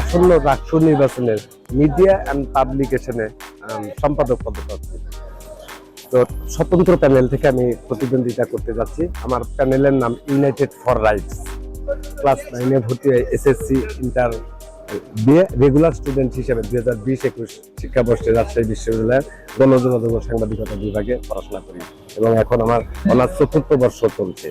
আসন্ন রাষ্ট্র নির্বাচনের মিডিয়া অ্যান্ড পাবলিকেশনে সম্পাদক পদপ্রার্থী। তো স্বতন্ত্র প্যানেল থেকে আমি প্রতিদ্বন্দ্বিতা করতে যাচ্ছি। আমার প্যানেলের নাম ইউনাইটেড ফর রাইটস ক্লাস নাইনে ভর্তি হয়ে এসএসসি ইন্টার দিয়ে রেগুলার স্টুডেন্ট হিসেবে দুই হাজার বিশ একুশ শিক্ষাবর্ষে রাজশাহী বিশ্ববিদ্যালয়ের গণযোগাযোগ সাংবাদিকতা বিভাগে পড়াশোনা করি। এবং এখন আমার অনার্স চতুর্থ বর্ষ চলছে।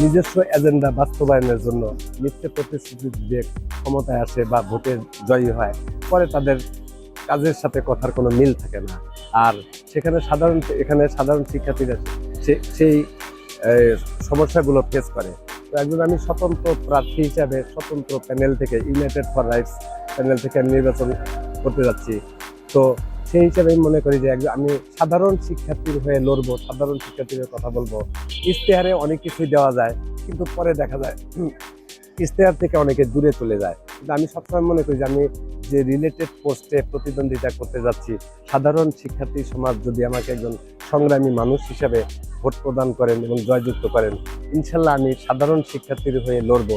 নিজস্ব এজেন্ডা বাস্তবায়নের জন্য মিথ্যে প্রতিশ্রুতি দিয়ে ক্ষমতায় আসে বা ভোটে জয়ী হয়, পরে তাদের কাজের সাথে কথার কোনো মিল থাকে না। আর সেখানে সাধারণ, এখানে সাধারণ শিক্ষার্থীরা সেই সমস্যাগুলো ফেস করে। তো একজন আমি স্বতন্ত্র প্রার্থী হিসাবে স্বতন্ত্র প্যানেল থেকে ইউনাইটেড ফর রাইটস প্যানেল থেকে আমি নির্বাচন করতে যাচ্ছি। তো সেই হিসাবে আমি মনে করি যে আমি সাধারণ শিক্ষার্থীর হয়ে লড়বো, সাধারণ শিক্ষার্থীদের কথা বলব। ইশতেহারে অনেক কিছুই দেওয়া যায়, কিন্তু পরে দেখা যায় ইশতেহার থেকে অনেকে দূরে চলে যায়। কিন্তু আমি সবসময় মনে করি যে আমি যে রিলেটেড পোস্টে প্রতিদ্বন্দ্বিতা করতে যাচ্ছি, সাধারণ শিক্ষার্থী সমাজ যদি আমাকে একজন সংগ্রামী মানুষ হিসাবে ভোট প্রদান করেন এবং জয়যুক্ত করেন, ইনশাল্লাহ আমি সাধারণ শিক্ষার্থীর হয়ে লড়বো।